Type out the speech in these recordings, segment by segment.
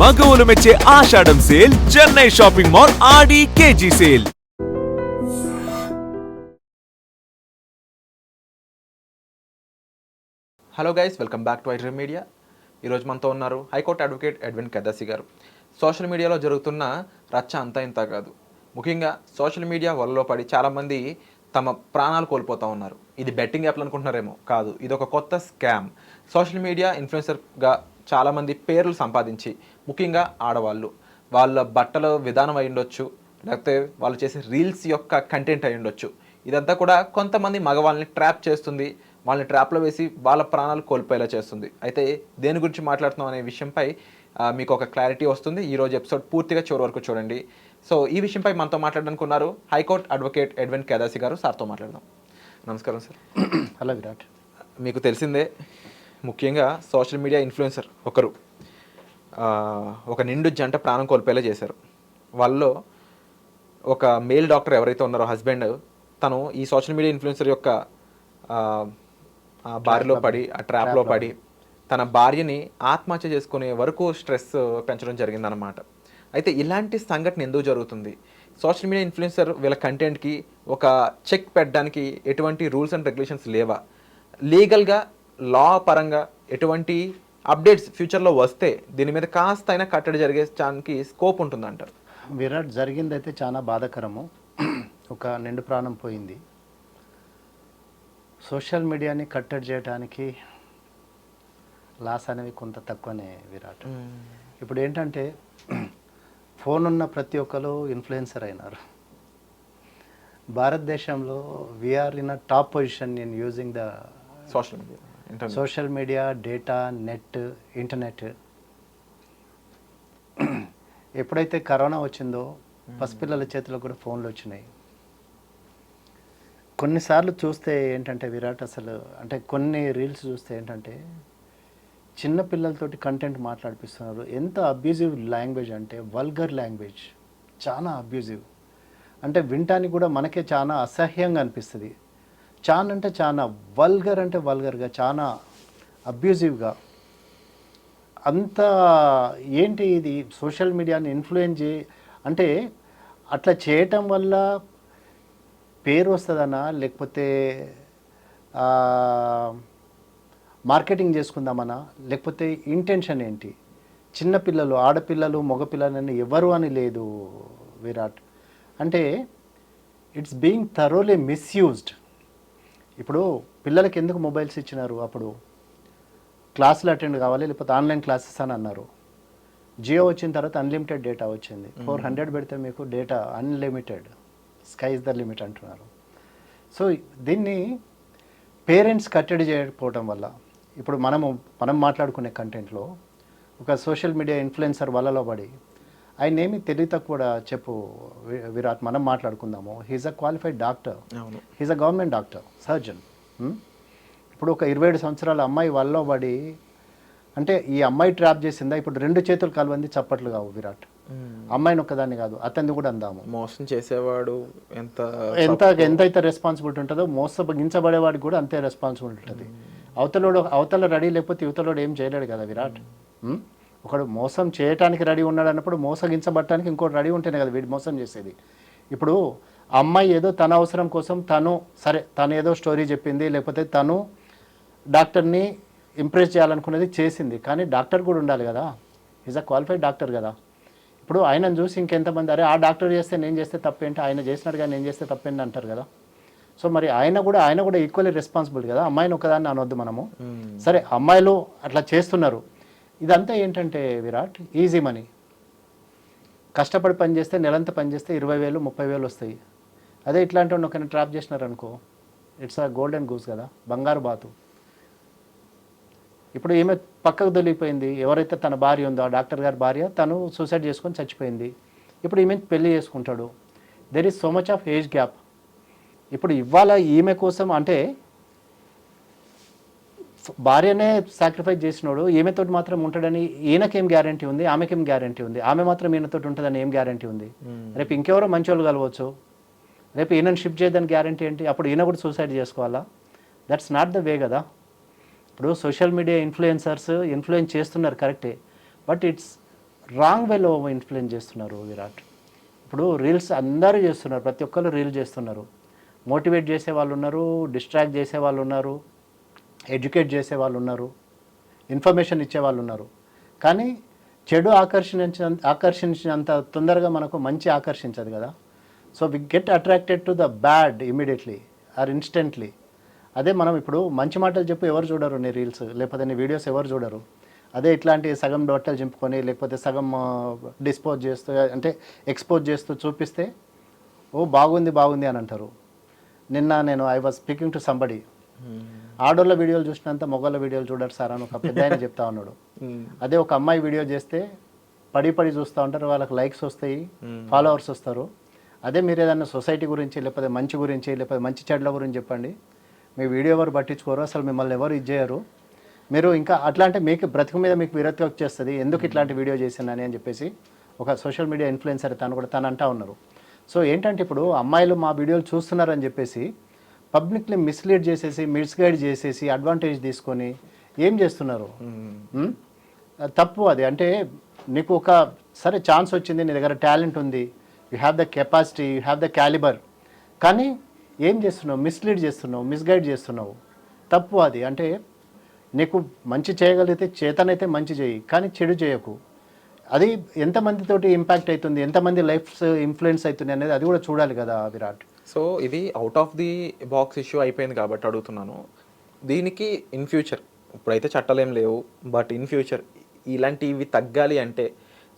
మగవులు మెచ్చే Ashadham sale Chennai shopping mall Aadi KG sale. Hello guys welcome back to iDream media. ఈరోజు మనతో ఉన్నారు high court advocate Edwin Kadasi గారు. Social మీడియాలో జరుగుతున్న రచ్చ అంతా ఇంత కాదు. ముఖ్యంగా సోషల్ మీడియా వలలో పడి చాలామంది తమ ప్రాణాలు కోల్పోతూ ఉన్నారు. ఇది బెట్టింగ్ యాప్లు అనుకుంటున్నారేమో? కాదు ఇది ఒక కొత్త స్కామ్. సోషల్ మీడియా ఇన్ఫ్లుయెన్సర్గా చాలామంది పేర్లు సంపాదించి ముఖ్యంగా ఆడవాళ్ళు. వాళ్ళ బట్టల విధానం అయి ఉండొచ్చు లేకపోతే వాళ్ళు చేసే రీల్స్ యొక్క కంటెంట్ అయి ఉండొచ్చు. ఇదంతా కూడా కొంతమంది మగవాళ్ళని ట్రాప్ చేస్తుంది. వాళ్ళని ట్రాప్లో వేసి వాళ్ళ ప్రాణాలు కోల్పోయేలా చేస్తుంది. అయితే దేని గురించి మాట్లాడుతున్నాం అనే విషయంపై మీకు ఒక క్లారిటీ వస్తుంది. ఈ రోజు ఎపిసోడ్ పూర్తిగా చివరి వరకు చూడండి. సో ఈ విషయంపై మనతో మాట్లాడడానికి ఉన్నారు హైకోర్టు అడ్వకేట్ ఎడ్విన్ కేదాసి గారు. సార్తో మాట్లాడదాం. నమస్కారం సార్. హలో విరాట్. మీకు తెలిసిందే ముఖ్యంగా సోషల్ మీడియా ఇన్ఫ్లుయెన్సర్ ఒకరు ఒక నిండు జంట ప్రాణం కోల్పోయేలా చేశారు. వాళ్ళలో ఒక మేల్ డాక్టర్ ఎవరైతే ఉన్నారో హస్బెండ్ తను ఈ సోషల్ మీడియా ఇన్ఫ్లుయెన్సర్ యొక్క బారిలో పడి ఆ ట్రాప్లో పడి తన భార్యని ఆత్మహత్య చేసుకునే వరకు స్ట్రెస్ పెంచడం జరిగిందనమాట అయితే ఇలాంటి సంఘటన ఎందుకు జరుగుతుంది? సోషల్ మీడియా ఇన్ఫ్లుయెన్సర్ వీళ్ళ కంటెంట్కి ఒక చెక్ పెట్టడానికి ఎటువంటి రూల్స్ అండ్ రెగ్యులేషన్స్ లేవా? లీగల్గా లా పరంగా ఎటువంటి అప్డేట్స్ ఫ్యూచర్లో వస్తే దీని మీద కాస్త అయినా కట్టడి జరిగేదానికి స్కోప్ ఉంటుందంటారు విరాట్ జరిగిందైతే చాలా బాధాకరము. ఒక నిండు ప్రాణం పోయింది. సోషల్ మీడియాని కట్టడి చేయడానికి లాస్ అనేవి కొంత తక్కువనే విరాట్. ఇప్పుడు ఏంటంటే ఫోన్ ఉన్న ప్రతి ఒక్కరు ఇన్ఫ్లుయెన్సర్ అయినారు. భారతదేశంలో we're in a top position in using the social media social media data net internet. ఎప్పుడైతే కరోనా వచ్చిందో పసిపిల్లల చేతిలో కూడా ఫోన్లు వచ్చినాయి. కొన్నిసార్లు చూస్తే ఏంటంటే విరాట్ అసలు అంటే కొన్ని రీల్స్ చూస్తే ఏంటంటే చిన్న పిల్లలతోటి కంటెంట్ మాట్లాడిపిస్తున్నారు. ఎంత అబ్యూజివ్ లాంగ్వేజ్ అంటే వల్గర్ లాంగ్వేజ్ చాలా అబ్యూజివ్ అంటే వినటానికి కూడా మనకే చాలా అసహ్యంగా అనిపిస్తుంది. చాలా అంటే చాలా వల్గర్ అంటే వల్గర్గా చాలా అబ్యూజివ్గా. అంత ఏంటి ఇది? సోషల్ మీడియాని ఇన్ఫ్లుయెన్స్ చే అంటే అట్లా చేయటం వల్ల పేరు వస్తుందనా? లేకపోతే మార్కెటింగ్ చేసుకుందామనా? లేకపోతే ఇంటెన్షన్ ఏంటి? చిన్నపిల్లలు ఆడపిల్లలు మగపిల్లలని ఎవరు అని లేదు విరాట్. అంటే ఇట్స్ బీయింగ్ థరోలీ మిస్యూజ్డ్. ఇప్పుడు పిల్లలకి ఎందుకు మొబైల్స్ ఇచ్చినారు అప్పుడు? క్లాసులు అటెండ్ కావాలి లేకపోతే ఆన్లైన్ క్లాసెస్ అని అన్నారు. జియో వచ్చిన తర్వాత అన్లిమిటెడ్ డేటా వచ్చింది. ఫోర్ హండ్రెడ్ పెడితే మీకు data unlimited sky is the limit అంటున్నారు. సో దీన్ని పేరెంట్స్ కట్టడి చేయకపోవడం వల్ల ఇప్పుడు మనము మనం మాట్లాడుకునే కంటెంట్లో ఒక సోషల్ మీడియా ఇన్ఫ్లుయెన్సర్ వలలో పడి ఆయన ఏమి తెలివి తక్కువ చెప్పు విరాట్ మనం మాట్లాడుకుందాము. He's a qualified doctor he's a government doctor surgeon ఇప్పుడు ఒక ఇరవై ఏడు సంవత్సరాల అమ్మాయి వల్ల పడి అంటే ఈ అమ్మాయి ట్రాప్ చేసిందా? ఇప్పుడు రెండు చేతులు కలవంది చప్పట్లు కావు విరాట్. అమ్మాయిని ఒక్కదాన్ని కాదు అతన్ని కూడా అందాము. మోసం చేసేవాడు ఎంత ఎంత ఎంతైతే రెస్పాన్సిబిలిటీ ఉంటుందో మోసగించబడేవాడికి కూడా అంతే రెస్పాన్సిబిలిటీ ఉంటుంది. అవతలోడు అవతల రెడీ లేకపోతే యువతలోడు ఏం చేయలేడు కదా విరాట్. ఉం? ఒకడు మోసం చేయటానికి రెడీ ఉన్నాడు అన్నప్పుడు మోసగించబడటానికి ఇంకోటి రెడీ ఉంటేనే కదా వీడు మోసం చేసేది. ఇప్పుడు అమ్మాయి ఏదో తన అవసరం కోసం తను సరే తను ఏదో స్టోరీ చెప్పింది లేకపోతే తను డాక్టర్ని ఇంప్రెస్ చేయాలనుకున్నది చేసింది. కానీ డాక్టర్ కూడా ఉండాలి కదా. ఈజ్ అ క్వాలిఫైడ్ డాక్టర్ కదా. ఇప్పుడు ఆయనను చూసి ఇంకెంతమంది అరే ఆ డాక్టర్ చేస్తే నేను చేస్తే తప్పేంటి? ఆయన చేసినాడు కానీ నేను చేస్తే తప్పేంటి? అంటారు కదా. సో మరి ఆయన కూడా ఆయన కూడా ఈక్వల్లీ రెస్పాన్సిబుల్ కదా. అమ్మాయిని ఒకదాన్ని అనొద్దు మనము. సరే అమ్మాయిలు అట్లా చేస్తున్నారు. ఇదంతా ఏంటంటే విరాట్ ఈజీ మనీ కష్టపడి పనిచేస్తే నెలంతా పనిచేస్తే ఇరవై వేలు ముప్పై వేలు వస్తాయి. అదే ఇట్లాంటి ఒకరిని ట్రాప్ చేసినారనుకో ఇట్స్ అ గోల్డెన్ గూస్ కదా బంగారు బాతు. ఇప్పుడు ఈమె పక్కకు దొలిగిపోయింది ఎవరైతే తన భార్య ఉందో ఆ డాక్టర్ గారి భార్య తను సూసైడ్ చేసుకొని చచ్చిపోయింది. ఇప్పుడు ఈమె పెళ్ళి చేసుకుంటాడు. There is so much of age gap ఇప్పుడు ఇవాళ ఈమె కోసం అంటే భార్యనే సాక్రిఫైస్ చేసినోడు ఈమెతోటి మాత్రం ఉంటాడని ఈయనకేం గ్యారంటీ ఉంది? ఆమెకేం గ్యారంటీ ఉంది? ఆమె మాత్రం ఈయనతోటి ఉంటుందని ఏం గ్యారంటీ ఉంది? రేపు ఇంకెవరో మంచోళ్ళు కలవచ్చు. రేపు ఈయనని షిఫ్ట్ చేయడానికి గ్యారంటీ ఏంటి? అప్పుడు ఈయన కూడా సూసైడ్ చేసుకోవాలా? దట్స్ నాట్ ద వే కదా. ఇప్పుడు సోషల్ మీడియా ఇన్ఫ్లుయెన్సర్స్ ఇన్ఫ్లుయెన్స్ చేస్తున్నారు కరెక్టే బట్ ఇట్స్ రాంగ్ వేలో ఇన్ఫ్లుయెన్స్ చేస్తున్నారు విరాట్. ఇప్పుడు రీల్స్ అందరూ చేస్తున్నారు ప్రతి ఒక్కరు రీల్ చేస్తున్నారు. మోటివేట్ చేసే వాళ్ళు ఉన్నారు డిస్ట్రాక్ట్ చేసే వాళ్ళు ఉన్నారు. ఎడ్యుకేట్ చేసే వాళ్ళు ఉన్నారు ఇన్ఫర్మేషన్ ఇచ్చే వాళ్ళు ఉన్నారు. కానీ చెడు ఆకర్షించ ఆకర్షించినంత తొందరగా మనకు మంచి ఆకర్షించదు కదా. So we get attracted to the bad immediately or instantly అదే మనం ఇప్పుడు మంచి మాటలు చెప్పి ఎవరు చూడరు నీ రీల్స్ లేకపోతే నీ వీడియోస్ ఎవరు చూడరు. అదే ఇట్లాంటి సగం డొట్టలు చింపుకొని లేకపోతే సగం డిస్పోజ్ చేస్తూ అంటే ఎక్స్పోజ్ చేస్తూ చూపిస్తే ఓ బాగుంది బాగుంది అని అంటారు. నిన్న నేను I was speaking to somebody ఆడోళ్ళ వీడియోలు చూసినంత మొగోళ్ళ వీడియోలు చూడరు సార్ అని ఒక పెద్ద ఆయన చెప్తా ఉన్నాడు. అదే ఒక అమ్మాయి వీడియో చేస్తే పడి పడి చూస్తూ ఉంటారు వాళ్ళకి లైక్స్ వస్తాయి ఫాలోవర్స్ వస్తారు. అదే మీరు ఏదైనా సొసైటీ గురించి లేకపోతే మంచి గురించి లేకపోతే మంచి చెడ్ల గురించి చెప్పండి. మీ వీడియో ఎవరు పట్టించుకోరు అసలు మిమ్మల్ని ఎవరు చేయరు. మీరు ఇంకా అట్లా అంటే మీకు బ్రతుకు మీద మీకు విరక్తి వచ్చేస్తుంది ఎందుకు ఇట్లాంటి వీడియో చేసినాని అని చెప్పేసి ఒక సోషల్ మీడియా ఇన్ఫ్లుయెన్సర్ తను కూడా తను అంటా ఉన్నారు. సో ఏంటంటే ఇప్పుడు అమ్మాయిలు మా వీడియోలు చూస్తున్నారని చెప్పేసి పబ్లిక్ని మిస్లీడ్ చేసేసి మిస్గైడ్ చేసేసి అడ్వాంటేజ్ తీసుకొని ఏం చేస్తున్నారు? ఉమ్? తప్పు అది. అంటే నీకు ఒక సరే ఛాన్స్ వచ్చింది నీ దగ్గర టాలెంట్ ఉంది you have the capacity you have the calibre కానీ ఏం చేస్తున్నావు? మిస్లీడ్ చేస్తున్నావు మిస్గైడ్ చేస్తున్నావు. తప్పు అది. అంటే నీకు మంచి చేయగలిగితే చేతనైతే మంచి చేయి కానీ చెడు చేయకు. అది ఎంతమందితోటి ఇంపాక్ట్ అవుతుంది? ఎంతమంది లైఫ్స్ ఇన్ఫ్లుయెన్స్ అవుతుంది అనేది అది కూడా చూడాలి కదా విరాట్. సో ఇది out of the box issue అయిపోయింది కాబట్టి అడుగుతున్నాను. దీనికి ఇన్ ఫ్యూచర్ ఇప్పుడైతే చట్టాలు ఏం లేవు బట్ ఇన్ ఫ్యూచర్ ఇలాంటివి తగ్గాలి అంటే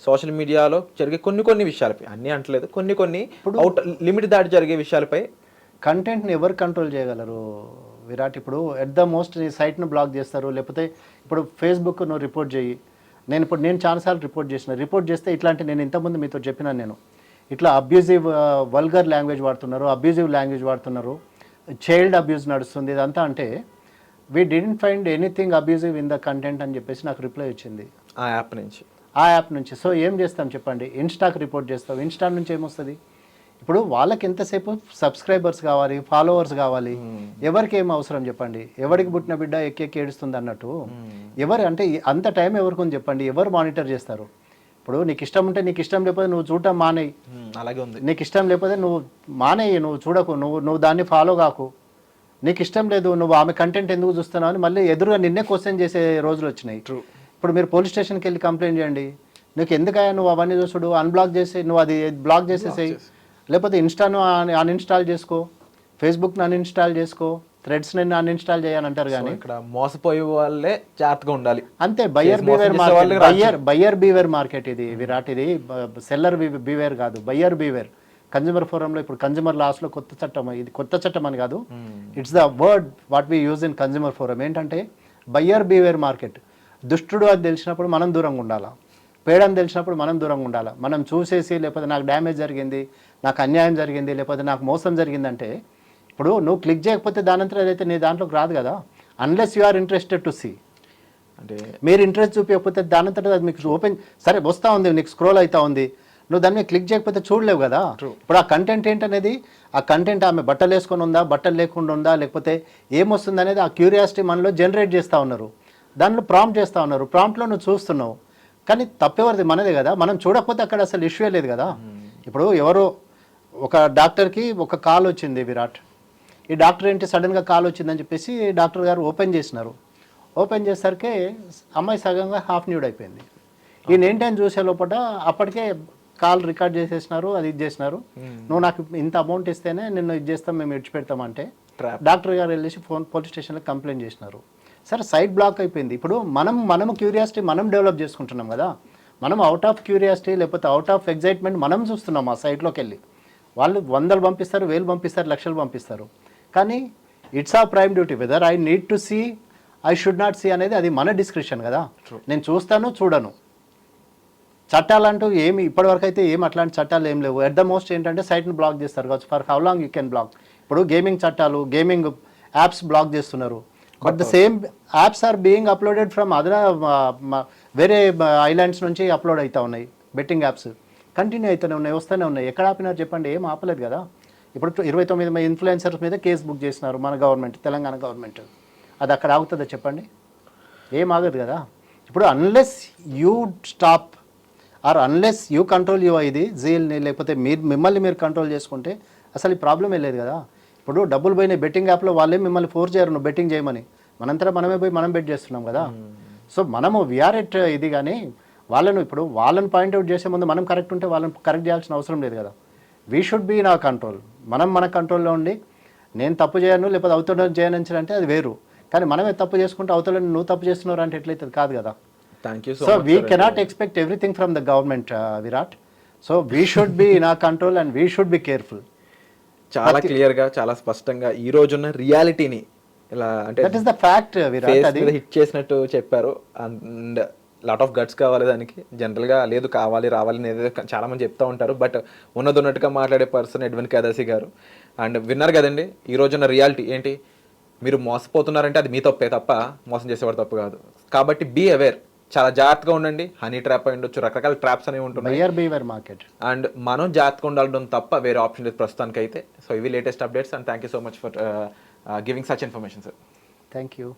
సోషల్ మీడియాలో జరిగే కొన్ని కొన్ని విషయాలపై అన్నీ అంటలేదు కొన్ని కొన్ని అవుట్ లిమిట్ దాటి జరిగే విషయాలపై కంటెంట్ని ఎవరు కంట్రోల్ చేయగలరు విరాట్? ఇప్పుడు ఎట్ ద మోస్ట్ నీ సైట్ను బ్లాక్ చేస్తారు లేకపోతే ఇప్పుడు ఫేస్బుక్ నువ్వు రిపోర్ట్ చేయి. నేను ఇప్పుడు నేను చాలాసార్లు రిపోర్ట్ చేసిన రిపోర్ట్ చేస్తే ఇట్లాంటి నేను ఇంతకుముందు మీతో చెప్పినా నేను. ఇట్లా అబ్యూజివ్ వల్గర్ లాంగ్వేజ్ వాడుతున్నారు అబ్యూజివ్ లాంగ్వేజ్ వాడుతున్నారు. చైల్డ్ అబ్యూజ్ నడుస్తుంది ఇదంతా అంటే we didn't find anything abusive in the content అని చెప్పేసి నాకు రిప్లై వచ్చింది. ఆ యాప్ నుంచి. ఆ యాప్ నుంచి. సో ఏం చేస్తాం చెప్పండి? ఇన్స్టాకి రిపోర్ట్ చేస్తాం. ఇన్స్టా నుంచి ఏమొస్తుంది? ఇప్పుడు వాళ్ళకి ఎంతసేపు సబ్స్క్రైబర్స్ కావాలి ఫాలోవర్స్ కావాలి? ఎవరికి ఏం అవసరం చెప్పండి? ఎవరికి పుట్టిన బిడ్డ ఎక్కి ఎక్కి ఏడుస్తుంది అన్నట్టు? ఎవరు అంటే అంత టైం ఎవరికి ఉంది చెప్పండి? ఎవరు మానిటర్ చేస్తారు? ఇప్పుడు నీకు ఇష్టం ఉంటే నీకు ఇష్టం లేకపోతే నువ్వు చూడటం మానేయి. అలాగే ఉంది. నీకు ఇష్టం లేకపోతే నువ్వు మానేయి నువ్వు చూడకు నువ్వు నువ్వు దాన్ని ఫాలో కాకు. నీకు ఇష్టం లేదు నువ్వు ఆమె కంటెంట్ ఎందుకు చూస్తున్నావు అని మళ్ళీ ఎదురుగా నిన్నే క్వశ్చన్ చేసే రోజులు వచ్చినాయి. ఇప్పుడు మీరు పోలీస్ స్టేషన్కి వెళ్ళి కంప్లైంట్ చేయండి. నీకు ఎందుకయ్యా నువ్వు అవన్నీ చూసుడు అన్బ్లాక్ చేసి నువ్వు అది బ్లాక్ చేసేసేయి. లేకపోతే ఇన్స్టాను అన్ఇన్స్టాల్ చేసుకో ఫేస్బుక్ని అన్ఇన్స్టాల్ చేసుకో. థ్రెడ్స్ని అన్ఇన్స్టాల్ చేయని అంటారు సో కానీ. ఇక్కడ మోసపోయే వాళ్ళే జాగ్రత్తగా ఉండాలి. అంతే buyer beware market buyer buyer beware market ఇది విరాట్ ఇది. సెల్లర్ బీవేర్ కాదు బయ్యర్ బీవేర్ కన్జ్యూమర్ ఫోరంలో ఇప్పుడు కన్జ్యూమర్ లాస్లో కొత్త చట్టం ఇది కొత్త చట్టం అని కాదు. It's the word what we use in consumer forum ఏంటంటే బయ్యర్ బీవేర్ మార్కెట్ దుష్టుడు అది తెలిసినప్పుడు మనం దూరంగా ఉండాలా? పేడని తెలిసినప్పుడు మనం దూరంగా ఉండాలా? మనం చూసేసి లేకపోతే నాకు డ్యామేజ్ జరిగింది నాకు అన్యాయం జరిగింది లేకపోతే నాకు మోసం జరిగిందంటే ఇప్పుడు నువ్వు క్లిక్ చేయకపోతే దానంతా అదైతే నీ దాంట్లోకి రాదు కదా unless you are interested to see అంటే మీరు ఇంట్రెస్ట్ చూపించకపోతే దానంతట అది మీకు ఓపెన్ సరే వస్తూ ఉంది నీకు స్క్రోల్ అవుతా ఉంది. నువ్వు దాన్ని క్లిక్ చేయకపోతే చూడలేవు కదా. ఇప్పుడు ఆ కంటెంట్ ఏంటనేది? ఆ కంటెంట్ ఆమె బట్టలు వేసుకొని ఉందా బట్టలు లేకుండా ఉందా లేకపోతే ఏమొస్తుంది అనేది ఆ క్యూరియాసిటీ మనలో జనరేట్ చేస్తూ ఉన్నారు. దానిలో ప్రాంప్ట్ చేస్తూ ఉన్నారు. ప్రాంప్ట్లో నువ్వు చూస్తున్నావు. కానీ తప్పేవరిది మనదే కదా. మనం చూడకపోతే అక్కడ అసలు ఇష్యూ లేదు కదా. ఇప్పుడు ఎవరో ఒక డాక్టర్కి ఒక కాల్ వచ్చింది విరాట్. ఈ డాక్టర్ ఏంటి సడన్గా కాల్ వచ్చిందని చెప్పేసి డాక్టర్ గారు ఓపెన్ చేసినారు. ఓపెన్ చేసరికి అమ్మాయి సగంగా హాఫ్ న్యూడ్ అయిపోయింది. ఈయన ఏంటని చూసే లోపల అప్పటికే కాల్ రికార్డ్ చేసేసినారు అది ఇది చేసినారు. నువ్వు నాకు ఇంత అమౌంట్ ఇస్తేనే నిన్ను ఇది చేస్తాం మేము ఇడిచిపెడతామంటే. డాక్టర్ గారు వెళ్ళేసి ఫోన్ పోలీస్ స్టేషన్లో కంప్లైంట్ చేసినారు. సరే సైట్ బ్లాక్ అయిపోయింది. ఇప్పుడు మనం మనం క్యూరియాసిటీ మనం డెవలప్ చేసుకుంటున్నాం కదా. మనం అవుట్ ఆఫ్ క్యూరియాసిటీ లేకపోతే అవుట్ ఆఫ్ ఎగ్జైట్మెంట్ మనం చూస్తున్నాం ఆ సైట్లోకి వెళ్ళి వాళ్ళు వందలు పంపిస్తారు వేలు పంపిస్తారు లక్షలు పంపిస్తారు. కానీ it's a prime duty whether I need to see I should not see అనేది అది మన డిస్క్రిప్షన్ కదా. నేను చూస్తాను చూడను. చట్టాలంటూ ఏమి ఇప్పటివరకు అయితే ఏం అట్లాంటి చట్టాలు ఏం లేవు. ఎట్ ద మోస్ట్ ఏంటంటే సైట్ని బ్లాక్ చేస్తారు కావచ్చు. For how long you can block ఇప్పుడు గేమింగ్ చట్టాలు గేమింగ్ యాప్స్ బ్లాక్ చేస్తున్నారు. But the same apps are being uploaded from other వేరే ఐలాండ్స్ నుంచి అప్లోడ్ అవుతా ఉన్నాయి. బెట్టింగ్ యాప్స్ కంటిన్యూ అవుతూనే ఉన్నాయి వస్తూనే ఉన్నాయి. ఎక్కడ ఆపినారు చెప్పండి? ఏం ఆపలేదు కదా. ఇప్పుడు ఇరవై తొమ్మిది మంది ఇన్ఫ్లుయెన్సర్స్ మీద కేసు బుక్ చేసినారు మన గవర్నమెంట్ తెలంగాణ గవర్నమెంట్ అది అక్కడ ఆగుతుందా చెప్పండి? ఏం ఆగదు కదా. ఇప్పుడు unless you stop or unless you control you ఇది జీల్ని లేకపోతే మీరు మిమ్మల్ని మీరు కంట్రోల్ చేసుకుంటే అసలు ఈ ప్రాబ్లమే లేదు కదా. ఇప్పుడు డబ్బులు పోయిన బెట్టింగ్ యాప్లో వాళ్ళే మిమ్మల్ని ఫోర్స్ చేయరు నువ్వు బెట్టింగ్ చేయమని. మనంతటా మనమే పోయి మనం బెట్ చేస్తున్నాం కదా. సో మనము వీఆర్ ఎట్ ఇది కానీ వాళ్ళను ఇప్పుడు వాళ్ళని పాయింట్అవుట్ చేసే ముందు మనం కరెక్ట్ ఉంటే వాళ్ళని కరెక్ట్ చేయాల్సిన అవసరం లేదు కదా. వీ షుడ్ బీ నా కంట్రోల్ మనం మన కంట్రోల్లో ఉండి నేను తప్పు చేయను లేకపోతే అవతల చేయను అంటే అది వేరు. కానీ మనమే తప్పు చేసుకుంటే అవతల నువ్వు తప్పు చేస్తున్నారు అంటే ఎట్లయితే కాదు కదా. Thank you so we cannot expect everything from the government Virat so we should be in a control and we should be careful చాలా క్లియర్గా చాలా స్పష్టంగా ఈ రోజున్న రియాలిటీని ఇలా అంటే that is the fact Virat అది హిట్ చేసినట్టు చెప్పారు. అండ్ లాట్ ఆఫ్ గట్స్ కావాలి దానికి. జనరల్గా లేదు కావాలి రావాలి అనేది చాలా మంది చెప్తా ఉంటారు. బట్ ఉన్నది ఉన్నట్టుగా మాట్లాడే పర్సన్ ఎడ్విన్ కదాసి గారు. అండ్ విన్నారు కదండి ఈ రోజున్న రియాలిటీ ఏంటి? మీరు మోసపోతున్నారంటే అది మీ తప్పే తప్ప మోసం చేసేవాడు తప్పు కాదు. కాబట్టి బీ అవేర్ చాలా జాగ్రత్తగా ఉండండి. హనీ ట్రాప్ అయి ఉండొచ్చు. రకరకాల ట్రాప్స్ అనేవి ఉంటున్నాయి. మార్కెట్ అండ్ మనం జాగ్రత్తగా ఉండాలడం తప్ప వేరే ఆప్షన్ లేదు ప్రస్తుతానికి అయితే సో ఇవి latest updates and thank you so much for giving such information sir thank you